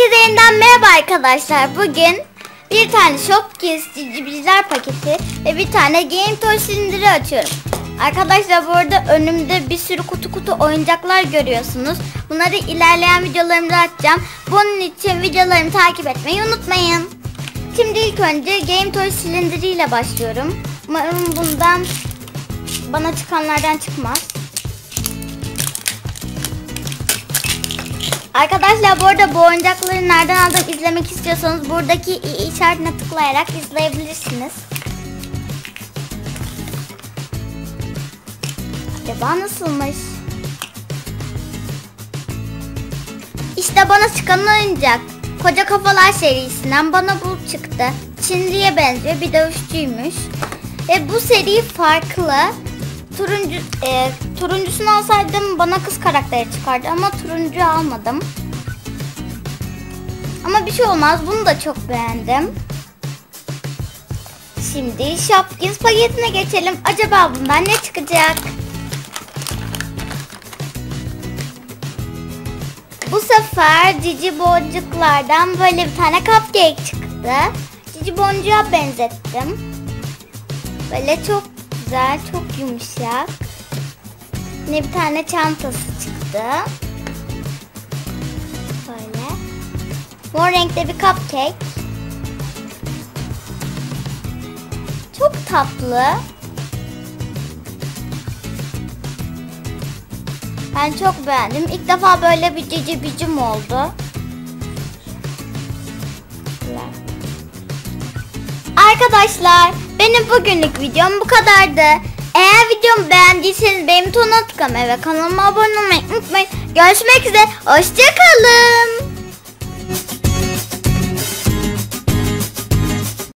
Herkese yeniden merhaba arkadaşlar. Bugün bir tane Shopkins cicibiciler paketi ve bir tane Game Toy silindiri açıyorum. Arkadaşlar bu arada önümde bir sürü kutu kutu oyuncaklar görüyorsunuz. Bunları ilerleyen videolarımda açacağım. Bunun için videolarımı takip etmeyi unutmayın. Şimdi ilk önce Game Toy silindiriyle başlıyorum. Umarım bundan bana çıkanlardan çıkmaz. Arkadaşlar bu arada bu oyuncakları nereden aldım izlemek istiyorsanız buradaki işaretine tıklayarak izleyebilirsiniz. Acaba nasılmış? İşte bana çıkan oyuncak. Koca Kafalar serisinden bana bu çıktı. Çinliye benziyor bir dövüşçüymüş. Ve bu seri farklı. Turuncu, e, turuncusunu alsaydım bana kız karakteri çıkardı ama turuncu almadım. Ama bir şey olmaz. Bunu da çok beğendim. Şimdi Shopkins paketine geçelim. Acaba bundan ne çıkacak? Bu sefer cici boncuklardan böyle bir tane cupcake çıktı. Cici boncuğa benzettim. Böyle çok güzel, çok yumuşak. Yine bir tane çantası çıktı. Böyle. Mor renkte bir cupcake. Çok tatlı. Ben çok beğendim. İlk defa böyle bir cici bicim oldu. Arkadaşlar benim bugünlük videom bu kadardı. Eğer videomu beğendiyseniz benim tıklamayı ve kanalıma abone olmayı unutmayın. Görüşmek üzere. Hoşçakalın.